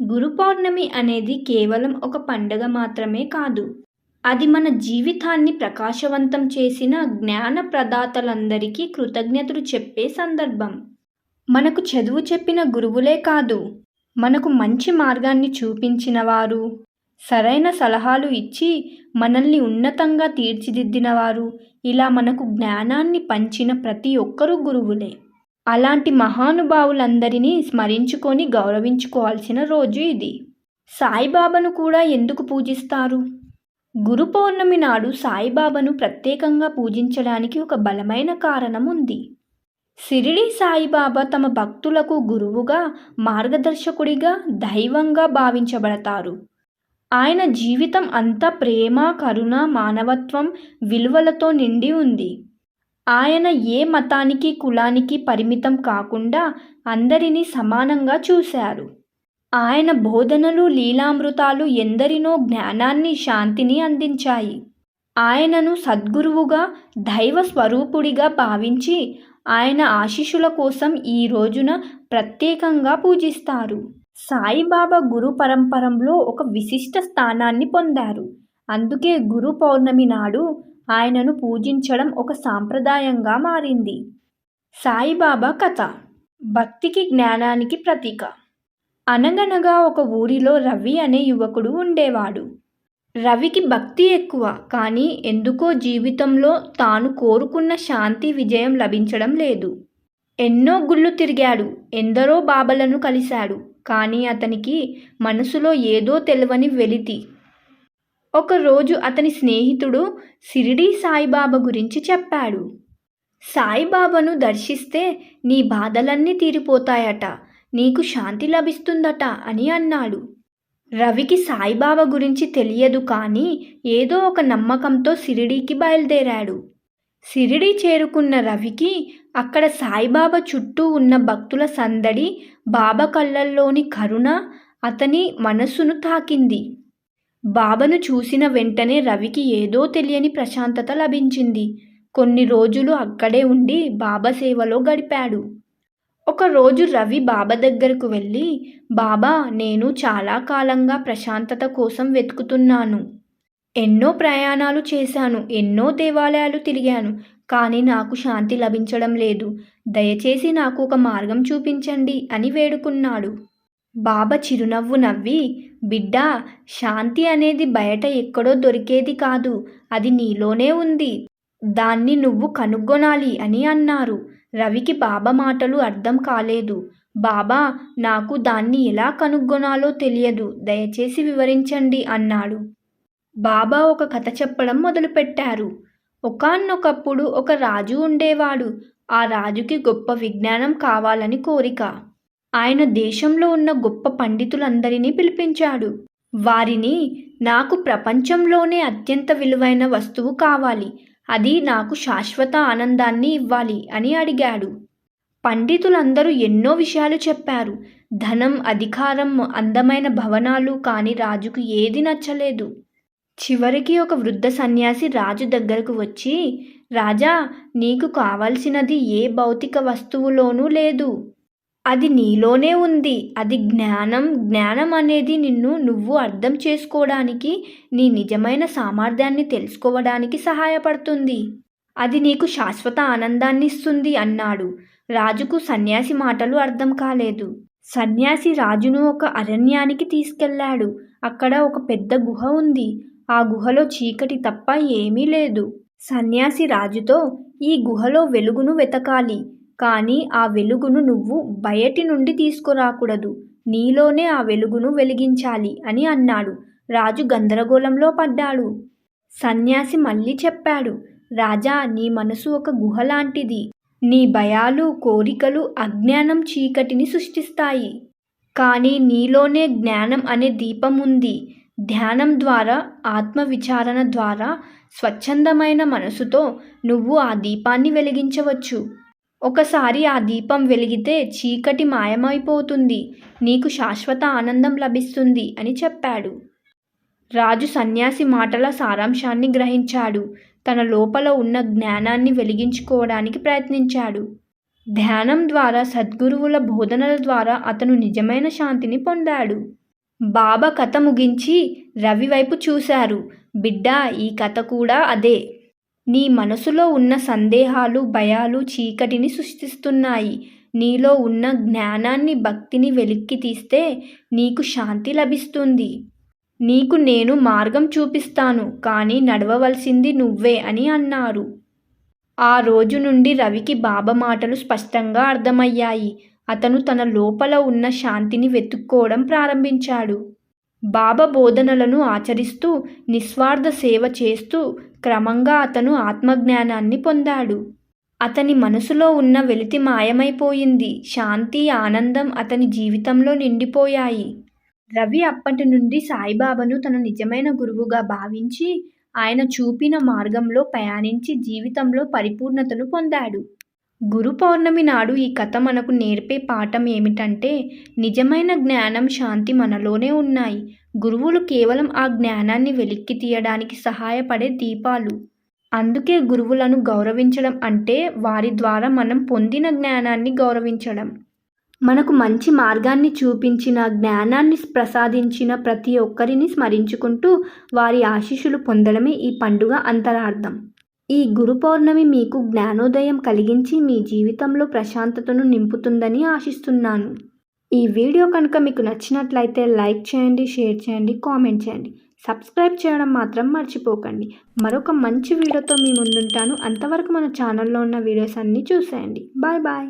గురు పౌర్ణమి అనేది కేవలం ఒక పండగ మాత్రమే కాదు. అది మన జీవితాన్ని ప్రకాశవంతం చేసిన జ్ఞాన ప్రదాతలందరికీ కృతజ్ఞతలు చెప్పే సందర్భం. మనకు చదువు చెప్పిన గురువులే కాదు మనకు మంచి మార్గాన్ని చూపించిన వారు సరైన సలహాలు ఇచ్చి మనల్ని ఉన్నతంగా తీర్చిదిద్దిన వారు ఇలా మనకు జ్ఞానాన్ని పంచిన ప్రతి ఒక్కరూ గురువులే. అలాంటి మహానుభావులందరినీ స్మరించుకొని గౌరవించుకోవాల్సిన రోజు ఇది. సాయిబాబాను కూడా ఎందుకు పూజిస్తారు? గురు పౌర్ణమి నాడు సాయిబాబాను ప్రత్యేకంగా పూజించడానికి ఒక బలమైన కారణం ఉంది. సిరిడి సాయిబాబా తమ భక్తులకు గురువుగా మార్గదర్శకుడిగా దైవంగా భావించబడతారు. ఆయన జీవితం అంతా ప్రేమ కరుణ మానవత్వం విలువలతో నిండి ఉంది. ఆయన ఏ మతానికి కులానికి పరిమితం కాకుండా అందరినీ సమానంగా చూశారు. ఆయన బోధనలు లీలామృతాలు ఎందరినో జ్ఞానాన్ని శాంతిని అందించాయి. ఆయనను సద్గురువుగా దైవ స్వరూపుడిగా భావించి ఆయన ఆశీషుల కోసం ఈ రోజున ప్రత్యేకంగా పూజిస్తారు. సాయిబాబా గురు పరంపరంలో ఒక విశిష్ట స్థానాన్ని పొందారు. అందుకే గురు పౌర్ణమి నాడు ఆయనను పూజించడం ఒక సాంప్రదాయంగా మారింది. సాయిబాబా కథ. భక్తికి జ్ఞానానికి ప్రతీక. అనగనగా ఒక ఊరిలో రవి అనే యువకుడు ఉండేవాడు. రవికి భక్తి ఎక్కువ కానీ ఎందుకో జీవితంలో తాను కోరుకున్న శాంతి విజయం లభించడం లేదు. ఎన్నో గుళ్ళు తిరిగాడు ఎందరో బాబలను కలిశాడు కానీ అతనికి మనసులో ఏదో తెలియని వెలితి. ఒకరోజు అతని స్నేహితుడు సిరిడీ సాయిబాబా గురించి చెప్పాడు. సాయిబాబాను దర్శిస్తే నీ బాధలన్నీ తీరిపోతాయట నీకు శాంతి లభిస్తుందట అని అన్నాడు. రవికి సాయిబాబా గురించి తెలియదు కానీ ఏదో ఒక నమ్మకంతో సిరిడీకి బయలుదేరాడు. సిరిడి చేరుకున్న రవికి అక్కడ సాయిబాబా చుట్టూ ఉన్న భక్తుల సందడి బాబా కళ్ళల్లోని కరుణ అతని మనస్సును తాకింది. బాబాను చూసిన వెంటనే రవికి ఏదో తెలియని ప్రశాంతత లభించింది. కొన్ని రోజులు అక్కడే ఉండి బాబా సేవలో గడిపాడు. ఒకరోజు రవి బాబా దగ్గరకు వెళ్ళి బాబా నేను చాలా కాలంగా ప్రశాంతత కోసం వెతుకుతున్నాను. ఎన్నో ప్రయాణాలు చేశాను ఎన్నో దేవాలయాలు తిరిగాను కానీ నాకు శాంతి లభించడం లేదు. దయచేసి నాకు ఒక మార్గం చూపించండి అని వేడుకున్నాడు. బాబా చిరునవ్వు నవ్వి బిడ్డా శాంతి అనేది బయట ఎక్కడో దొరికేది కాదు. అది నీలోనే ఉంది. దాన్ని నువ్వు కనుగొనాలి అని అన్నారు. రవికి బాబా మాటలు అర్థం కాలేదు. బాబా నాకు దాన్ని ఎలా కనుగొనాలో తెలియదు. దయచేసి వివరించండి అన్నాడు. బాబా ఒక కథ చెప్పడం మొదలుపెట్టారు. ఒకనొకప్పుడు ఒక రాజు ఉండేవాడు. ఆ రాజుకి గొప్ప విజ్ఞానం కావాలని కోరిక. ఆయన దేశంలో ఉన్న గొప్ప పండితులందరినీ పిలిపించాడు. వారిని నాకు ప్రపంచంలోనే అత్యంత విలువైన వస్తువు కావాలి. అది నాకు శాశ్వత ఆనందాన్ని ఇవ్వాలి అని అడిగాడు. పండితులందరూ ఎన్నో విషయాలు చెప్పారు. ధనం అధికారం అందమైన భవనాలు కానీ రాజుకు ఏది నచ్చలేదు. చివరికి ఒక వృద్ధ సన్యాసి రాజు దగ్గరకు వచ్చి రాజా నీకు కావలసినది ఏ భౌతిక వస్తువులోనూ లేదు. అది నీలోనే ఉంది. అది జ్ఞానం. జ్ఞానం అనేది నిన్ను నువ్వు అర్థం చేసుకోవడానికి నీ నిజమైన సామర్థ్యాన్ని తెలుసుకోవడానికి సహాయపడుతుంది. అది నీకు శాశ్వత ఆనందాన్ని ఇస్తుంది అన్నాడు. రాజుకు సన్యాసి మాటలు అర్థం కాలేదు. సన్యాసి రాజును ఒక అరణ్యానికి తీసుకెళ్ళాడు. అక్కడ ఒక పెద్ద గుహ ఉంది. ఆ గుహలో చీకటి తప్ప ఏమీ లేదు. సన్యాసి రాజుతో ఈ గుహలో వెలుగును వెతకాలి. కానీ ఆ వెలుగును నువ్వు బయటి నుండి తీసుకురాకూడదు. నీలోనే ఆ వెలుగును వెలిగించాలి అని అన్నాడు. రాజు గందరగోళంలో పడ్డాడు. సన్యాసి మళ్ళీ చెప్పాడు రాజా నీ మనసు ఒక గుహ లాంటిది. నీ భయాలు కోరికలు అజ్ఞానం చీకటిని సృష్టిస్తాయి. కానీ నీలోనే జ్ఞానం అనే దీపం ఉంది. ధ్యానం ద్వారా ఆత్మవిచారణ ద్వారా స్వచ్ఛందమైన మనసుతో నువ్వు ఆ దీపాన్ని వెలిగించవచ్చు. ఒకసారి ఆ దీపం వెలిగితే చీకటి మాయమైపోతుంది. నీకు శాశ్వత ఆనందం లభిస్తుంది అని చెప్పాడు. రాజు సన్యాసి మాటల సారాంశాన్ని గ్రహించాడు. తన లోపల ఉన్న జ్ఞానాన్ని వెలిగించుకోవడానికి ప్రయత్నించాడు. ధ్యానం ద్వారా సద్గురువుల బోధనల ద్వారా అతను నిజమైన శాంతిని పొందాడు. బాబా కథ ముగించి రవి వైపు చూశారు. బిడ్డ ఈ కథ కూడా అదే. నీ మనసులో ఉన్న సందేహాలు భయాలు చీకటిని సృష్టిస్తున్నాయి. నీలో ఉన్న జ్ఞానాన్ని భక్తిని వెలిక్కి తీస్తే నీకు శాంతి లభిస్తుంది. నీకు నేను మార్గం చూపిస్తాను కానీ నడవవలసింది నువ్వే అని అన్నారు. ఆ రోజు నుండి రవికి బాబా మాటలు స్పష్టంగా అర్థమయ్యాయి. అతను తన లోపల ఉన్న శాంతిని వెతుక్కోవడం ప్రారంభించాడు. బాబా బోధనలను ఆచరిస్తూ నిస్వార్థ సేవ చేస్తూ క్రమంగా అతను ఆత్మజ్ఞానాన్ని పొందాడు. అతని మనసులో ఉన్న వెలితి మాయమైపోయింది. శాంతి ఆనందం అతని జీవితంలో నిండిపోయాయి. రవి అప్పటి నుండి సాయిబాబాను తన నిజమైన గురువుగా భావించి ఆయన చూపిన మార్గంలో ప్రయాణించి జీవితంలో పరిపూర్ణతను పొందాడు. గురు పౌర్ణమి నాడు ఈ కథ మనకు నేర్పే పాఠం ఏమిటంటే నిజమైన జ్ఞానం శాంతి మనలోనే ఉన్నాయి. గురువులు కేవలం ఆ జ్ఞానాన్ని వెలిక్కి తీయడానికి సహాయపడే దీపాలు. అందుకే గురువులను గౌరవించడం అంటే వారి ద్వారా మనం పొందిన జ్ఞానాన్ని గౌరవించడం. మనకు మంచి మార్గాన్ని చూపించిన జ్ఞానాన్ని ప్రసాదించిన ప్రతి ఒక్కరిని స్మరించుకుంటూ వారి ఆశీస్సులు పొందడమే ఈ పండుగ అంతరార్థం. ఈ గురు పౌర్ణమి మీకు జ్ఞానోదయం కలిగించి మీ జీవితంలో ప్రశాంతతను నింపుతుందని ఆశిస్తున్నాను. ఈ వీడియో కనుక మీకు నచ్చినట్లయితే లైక్ చేయండి షేర్ చేయండి కామెంట్ చేయండి. సబ్స్క్రైబ్ చేయడం మాత్రం మర్చిపోకండి. మరొక మంచి వీడియోతో మీ ముందుంటాను. అంతవరకు మన ఛానల్లో ఉన్న వీడియోస్ అన్నీ చూసేయండి. Bye bye.